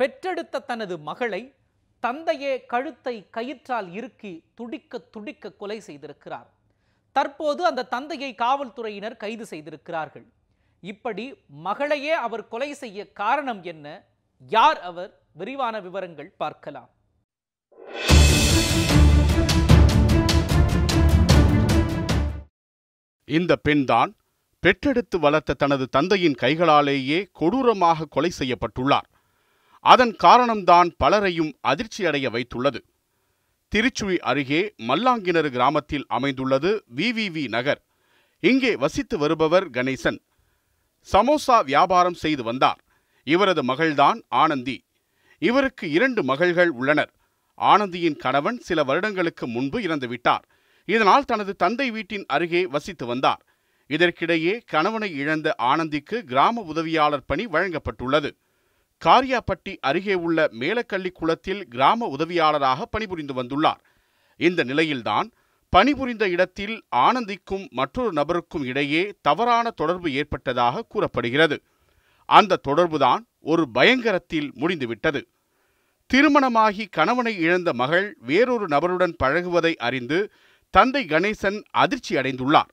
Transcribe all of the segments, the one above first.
பெற்றெடுத்த தனது மகளை தந்தையே கழுத்தை கயிற்றால் இறுக்கி துடிக்க துடிக்க கொலை செய்திருக்கிறார். தற்போது அந்த தந்தையை காவல்துறையினர் கைது செய்திருக்கிறார்கள். இப்படி மகளையே அவர் கொலை செய்ய காரணம் என்ன? யார் அவர்? விரிவான விவரங்கள் பார்க்கலாம். இந்த பெண்தான் பெற்றெடுத்து வளர்த்த தனது தந்தையின் கைகளாலேயே கொடூரமாக கொலை செய்யப்பட்டுள்ளார். அதன் காரணம்தான் பலரையும் அதிர்ச்சியடைய வைத்துள்ளது. திருச்சுழி அருகே மல்லாங்கிணறு கிராமத்தில் அமைந்துள்ளது விவிவி நகர். இங்கே வசித்து வருபவர் கணேசன். சமோசா வியாபாரம் செய்து வந்தார். இவரது மகள்தான் ஆனந்தி. இவருக்கு இரண்டு மகள்கள் உள்ளனர். ஆனந்தியின் கணவன் சில வருடங்களுக்கு முன்பு இறந்துவிட்டார். இதனால் தனது தந்தை வீட்டின் அருகே வசித்து வந்தார். இதற்கிடையே கணவனை இழந்த ஆனந்திக்கு கிராம உதவியாளர் பணி வழங்கப்பட்டுள்ளது. காரியாப்பட்டி அருகே உள்ள மேலக்கள்ளி குளத்தில் கிராம உதவியாளராக பணிபுரிந்து வந்துள்ளார். இந்த நிலையில்தான் பணிபுரிந்த இடத்தில் ஆனந்திக்கும் மற்றொரு நபருக்கும் இடையே தவறான தொடர்பு ஏற்பட்டதாக கூறப்படுகிறது. அந்த தொடர்புதான் ஒரு பயங்கரத்தில் முடிந்துவிட்டது. திருமணமாகி கணவனை இழந்த மகள் வேறொரு நபருடன் பழகுவதை அறிந்து தந்தை கணேசன் அதிர்ச்சி அடைந்துள்ளார்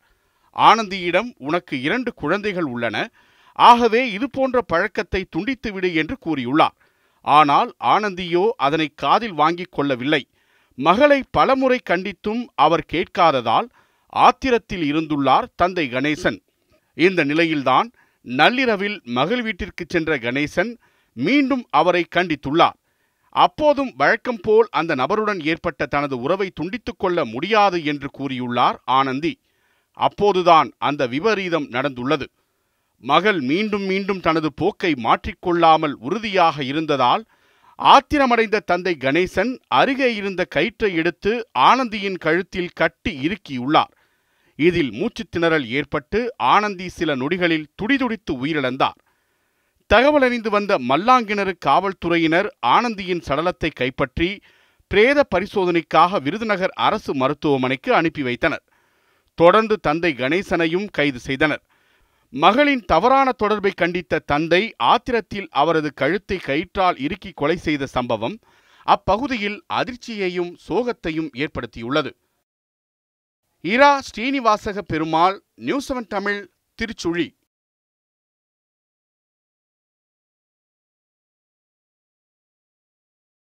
ஆனந்தியிடம் உனக்கு இரண்டு குழந்தைகள் உள்ளன. ஆகவே இது போன்ற பழக்கத்தை துண்டித்துவிடு என்று கூறியுள்ளார். ஆனால் ஆனந்தியோ அதனை காதில் வாங்கிக் கொள்ளவில்லை. மகளை பலமுறை கண்டித்தும் அவர் கேட்காததால் ஆத்திரத்தில் இருந்துள்ளார் தந்தை கணேசன். இந்த நிலையில்தான் நள்ளிரவில் மகள் வீட்டிற்கு சென்ற கணேசன் மீண்டும் அவரை கண்டித்துள்ளார். அப்போதும் வழக்கம் போல் அந்த நபருடன் ஏற்பட்ட தனது உறவை துண்டித்துக் கொள்ள முடியாது என்று கூறியுள்ளார் ஆனந்தி. அப்போதுதான் அந்த விபரீதம் நடந்துள்ளது. மகள் மீண்டும் மீண்டும் தனது போக்கை மாற்றிக்கொள்ளாமல் உறுதியாக இருந்ததால் ஆத்திரமடைந்த தந்தை கணேசன் அருகே இருந்த கயிற்றை எடுத்து ஆனந்தியின் கழுத்தில் கட்டி இறுக்கியுள்ளார். இதில் மூச்சுத் திணறல் ஏற்பட்டு ஆனந்தி சில நொடிகளில் துடிதுடித்து உயிரிழந்தார். தகவலறிந்து வந்த மல்லாங்கிணறு காவல்துறையினர் ஆனந்தியின் சடலத்தை கைப்பற்றி பிரேத பரிசோதனைக்காக விருதுநகர் அரசு மருத்துவமனைக்கு அனுப்பி வைத்தனர். தொடர்ந்து தந்தை கணேசனையும் கைது செய்தனர். மகளின் தவறான தொடர்பை கண்டித்த தந்தை ஆத்திரத்தில் அவரது கழுத்தை கயிற்றால் இறுக்கி கொலை செய்த சம்பவம் அப்பகுதியில் அதிர்ச்சியையும் சோகத்தையும் ஏற்படுத்தியுள்ளது. Ira Srinivasaga Perumal news seven Tamil Tiruchuli.